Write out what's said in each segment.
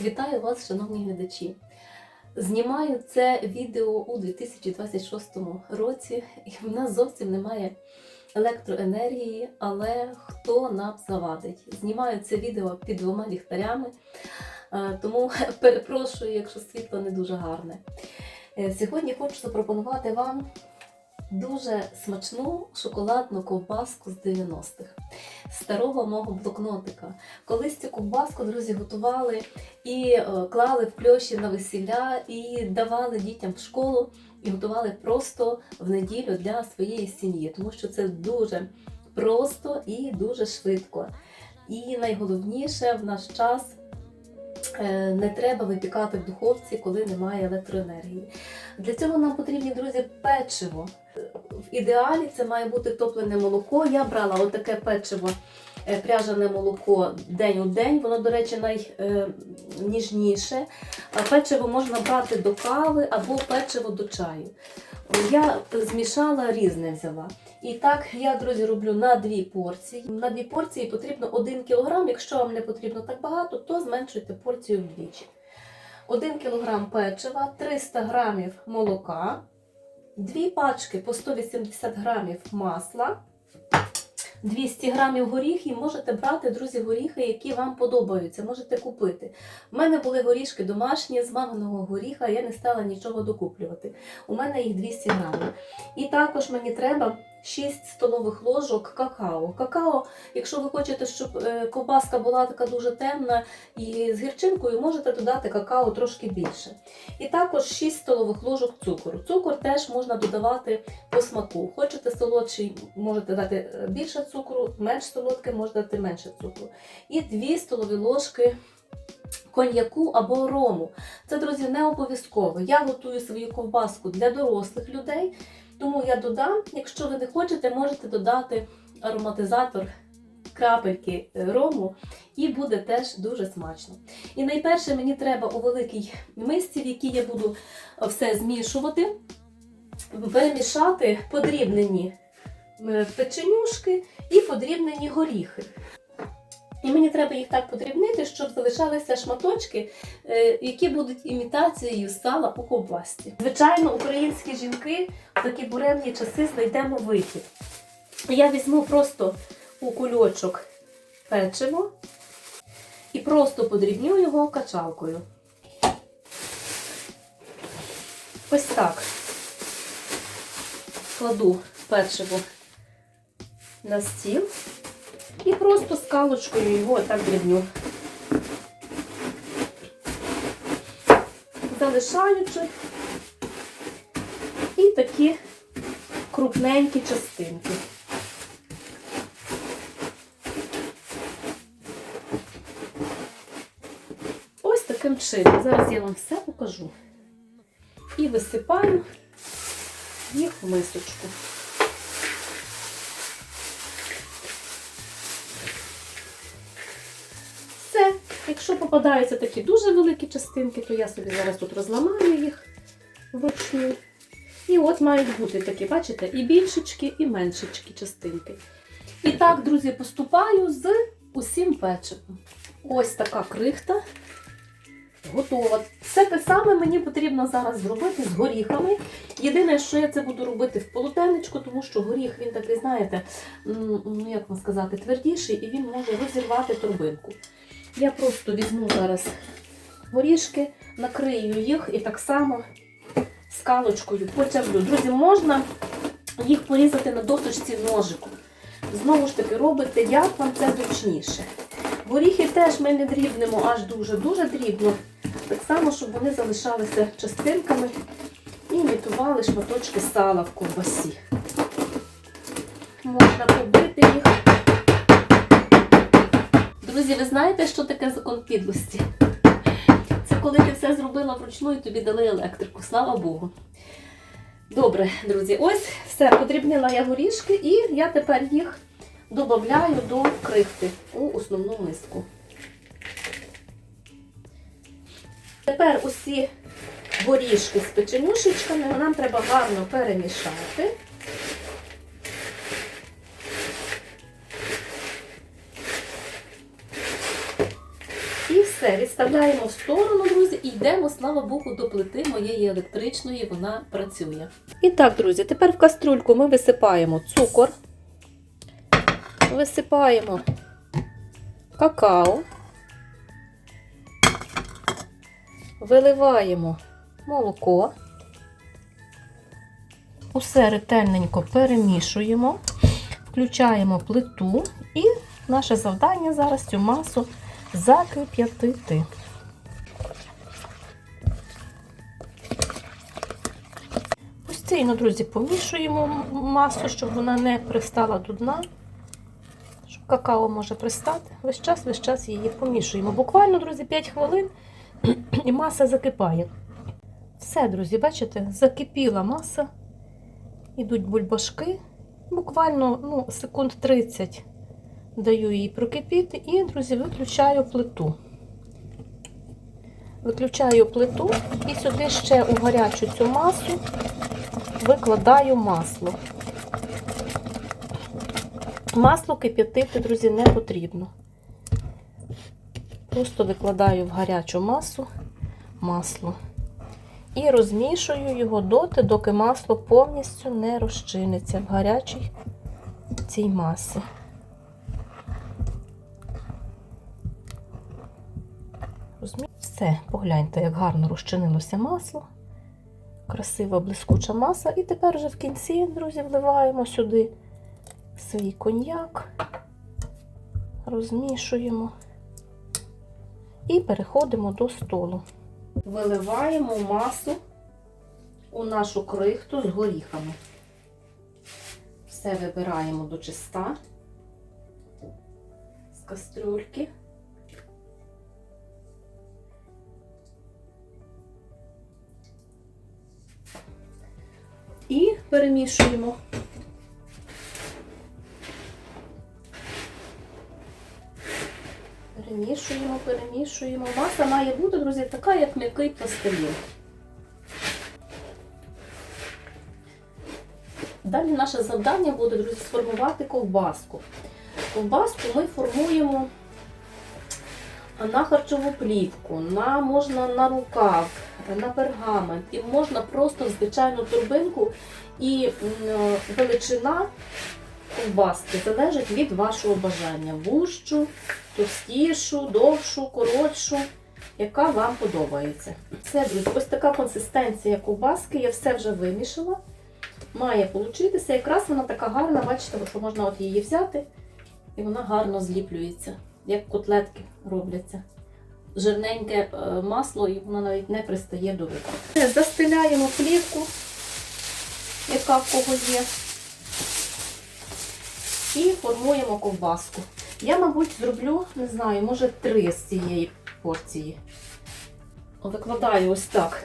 Вітаю вас, шановні глядачі. Знімаю це відео у 2026 році, і в нас зовсім немає електроенергії, але хто нам завадить? Знімаю це відео під двома ліхтарями, е, тому перепрошую, якщо світло не дуже гарне. Е, Сьогодні хочу запропонувати вам дуже смачну шоколадну ковбаску з 90-х, старого мого блокнотика. Колись цю ковбаску, друзі, готували і е, клали в кльоші на весілля, і давали дітям в школу, і готували просто в неділю для своєї сім'ї, тому що це дуже просто і дуже швидко. І найголовніше в наш час не треба випікати в духовці, коли немає електроенергії. Для цього нам потрібні, друзі, печиво. В ідеалі це має бути топлене молоко. Я брала отаке печиво, е, пряжене молоко день у день. Воно, до речі, найніжніше. Печиво можна брати до кави або печиво до чаю. Я змішала різне взяла. І так я, друзі, роблю на дві порції. На дві порції потрібно 1 кг. Якщо вам не потрібно так багато, то зменшуйте порцію вдвічі. 1 кг печива, 300 г молока, Дві пачки по 180 грамів масла, 200 грамів горіхів. Можете брати, друзі, горіхи, які вам подобаються, можете купити. У мене були горішки домашні з маминого горіха, я не стала нічого докуплювати. У мене їх 200 грамів. І також мені треба 6 столових ложок какао. Какао, якщо ви хочете, щоб е, ковбаска була така дуже темна і з гірчинкою, можете додати какао трошки більше. І також 6 столових ложок цукру. Цукор теж можна додавати по смаку. Хочете солодший, можете дати е, більше цукру, менш солодке, можете дати менше цукру. І 2 столові ложки коньяку або рому. Це, друзі, не обов'язково. Я готую свою ковбаску для дорослих людей, тому я додам, якщо ви не хочете, можете додати ароматизатор крапельки е, рому, і буде теж дуже смачно. І найперше мені треба у великій мисці, в якій я буду все змішувати, перемішати подрібнені е, печенюшки і подрібнені горіхи. І мені треба їх так подрібнити, щоб залишалися шматочки, е, які будуть імітацією сала у ковбасці. Звичайно, українські жінки в такі буремні часи знайдемо вихід. Я візьму просто у кульочок печиво і просто подрібню його качалкою. Ось так. Кладу печиво на стіл і просто скалочкою його так дрібню. Залишаючи і такі крупненькі частинки. Ось таким чином. Зараз я вам все покажу. І висипаю їх в мисочку. Якщо попадаються такі дуже великі частинки, то я собі зараз тут розламаю їх вручну. І от мають бути такі, бачите, і більшечки, і меншечки частинки. І так, друзі, поступаю з усім печивом. Ось така крихта готова. Все те саме мені потрібно зараз зробити з горіхами. Єдине, що я це буду робити в полотенечку, тому що горіх, він такий, знаєте, ну як вам сказати, твердіший і він може розірвати торбинку. Я просто візьму зараз горішки, накрию їх і так само скалочкою потягну. Друзі, можна їх порізати на досочці ножиком. Знову ж таки, робите, як вам це зручніше. Горіхи теж ми не дрібнемо аж дуже-дуже дрібно. Так само, щоб вони залишалися частинками і імітували шматочки сала в ковбасі. Можна побити їх. Друзі, ви знаєте, що таке закон підлості? Це коли ти все зробила вручну і тобі дали електрику. Слава Богу. Добре, друзі, ось все, подрібнила я горішки, і я тепер їх додаю до крихти у основну миску. Тепер усі горішки з печенюшечками нам треба гарно перемішати. Відставляємо в сторону, друзі, і йдемо, слава Богу, до плити моєї електричної, вона працює. І так, друзі, тепер в каструльку ми висипаємо цукор, висипаємо какао, виливаємо молоко, усе ретельненько перемішуємо, включаємо плиту. І наше завдання зараз цю масу закип'ятити. Постійно, друзі, помішуємо масу, щоб вона не пристала до дна. Щоб какао може пристати. Весь час, весь час її помішуємо. Bуквально, друзі, 5 хвилин і маса закипає. Все, друзі, бачите, закипіла маса. Ідуть бульбашки. Буквально ну, секунд 30 даю їй прокипіти і, друзі, виключаю плиту. Виключаю плиту і сюди ще у гарячу цю масу викладаю масло. Масло кип'ятити, друзі, не потрібно. Просто викладаю в гарячу масу масло. І розмішую його доти, доки масло повністю не розчиниться в гарячій цій масі. Все, погляньте, як гарно розчинилося масло. Красива блискуча маса. І тепер вже в кінці, друзі, вливаємо сюди свій коньяк, розмішуємо і переходимо до столу. Виливаємо масу у нашу крихту з горіхами. Все вибираємо до чиста з кастрюльки. Перемішуємо. Перемішуємо, перемішуємо. Маса має бути, друзі, така, як м'який пластилін. Далі наше завдання буде, друзі, сформувати ковбаску. Ковбаску ми формуємо на харчову плівку, на, можна на рукав, на пергамент. І можна просто звичайну торбинку і величина ковбаски залежить від вашого бажання. Вужчу, товстішу, довшу, коротшу, яка вам подобається. Це, ось така консистенція ковбаски. Я все вже вимішала. Має получитися. Якраз вона така гарна, бачите, що можна от її взяти, і вона гарно зліплюється, як котлетки робляться. Жирненьке е, масло, і воно навіть не пристає до рук. Застеляємо плівку, яка в кого є. І формуємо ковбаску. Я, мабуть, зроблю, не знаю, може три з цієї порції. Викладаю ось так.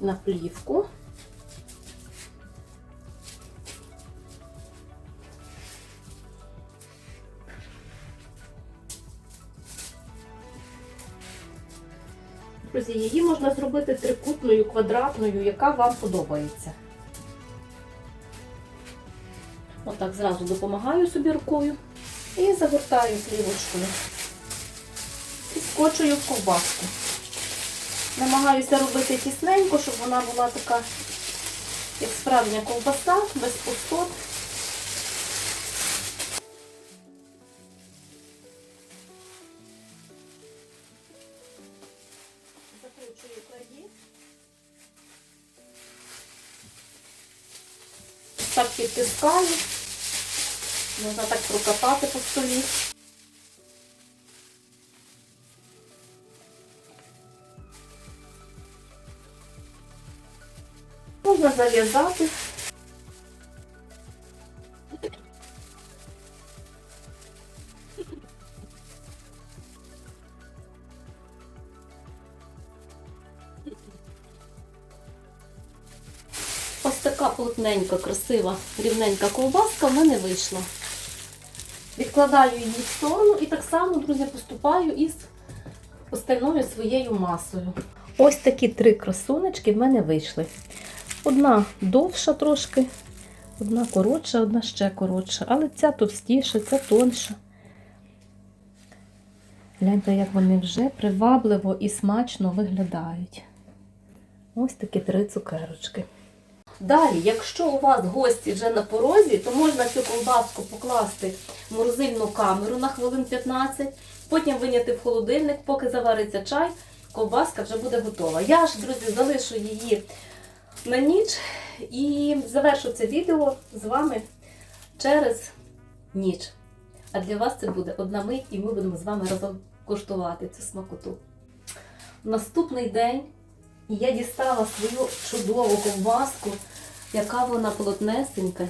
На плівку. Друзі, її можна зробити трикутною, квадратною, яка вам подобається. Отак зразу допомагаю собі рукою і загортаю плівочкою. І скочую в ковбаску. Намагаюся робити тісненько, щоб вона була така, як справжня ковбаса, без пустот. Так підтискаю. Можна так прокатати по столі. Можна зав'язати. Така плотненька, красива, рівненька ковбаска в мене вийшла. Відкладаю її в сторону і так само, друзі, поступаю із остальною своєю масою. Ось такі три красунечки в мене вийшли. Одна довша трошки, Одна коротша, одна ще коротша, але ця товстіша, ця тонша. Гляньте, як вони вже привабливо і смачно виглядають. Ось такі три цукерочки. Далі, якщо у вас гості вже на порозі, то можна цю ковбаску покласти в морозильну камеру на хвилин 15, потім виняти в холодильник, поки завариться чай, ковбаска вже буде готова. Я ж, друзі, залишу її на ніч і завершу це відео з вами через ніч. А для вас це буде одна мить, і ми будемо з вами разом куштувати цю смакоту. Наступний день я дістала свою чудову ковбаску, яка вона плотнесенька,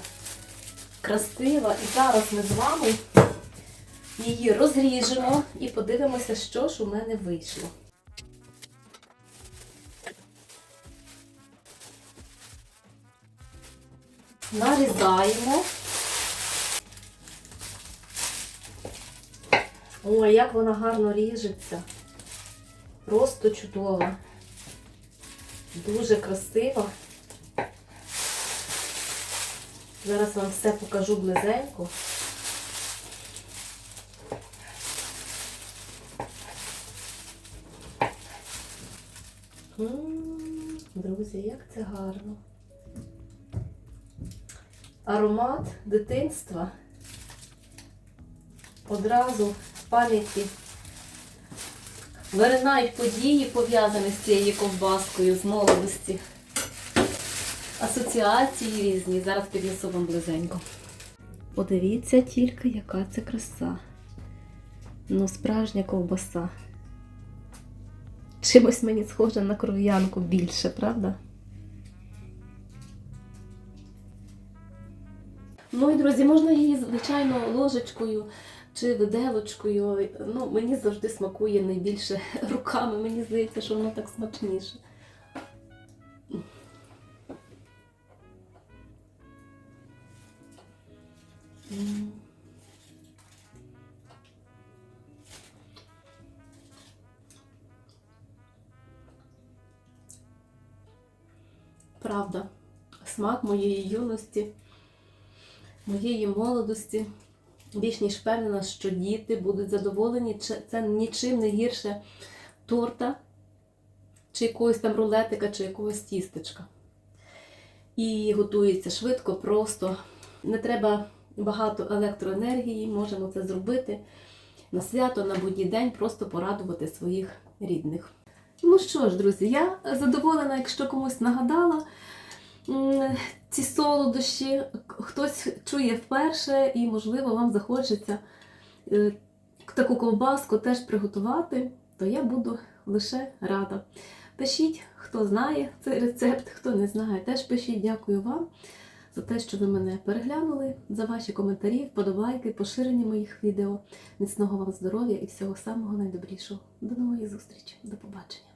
красива. І зараз ми з вами її розріжемо і подивимося, що ж у мене вийшло. Нарізаємо. Ой, як вона гарно ріжеться. Просто чудова. Дуже красива. Зараз вам все покажу близенько. Друзі, як це гарно. Аромат дитинства одразу в пам'яті виринають події, пов'язані з цією ковбаскою з молодості. Асоціації різні. Зараз піднесу вам близенько. Подивіться тільки, яка це краса. Ну, справжня ковбаса. Чимось мені схоже на кров'янку більше, правда? Ну і друзі, можна її, звичайно, ложечкою чи виделочкою. Ну, мені завжди смакує найбільше руками. Мені здається, що воно так смачніше. Правда, смак моєї юності, моєї молодості. Більш ніж впевнена, що діти будуть задоволені. Це нічим не гірше торта, чи якогось там рулетика, чи якогось тістечка. І готується швидко, просто. Не треба багато електроенергії, можемо це зробити на свято, на будній день, просто порадувати своїх рідних. Ну що ж, друзі, я задоволена, якщо комусь нагадала ці солодощі, хтось чує вперше і, можливо, вам захочеться е, таку ковбаску теж приготувати, то я буду лише рада. Пишіть, хто знає цей рецепт, хто не знає, теж пишіть. Дякую вам за те, що ви мене переглянули, за ваші коментарі, вподобайки, поширення моїх відео. Міцного вам здоров'я і всього самого найдобрішого. До нової зустрічі. До побачення.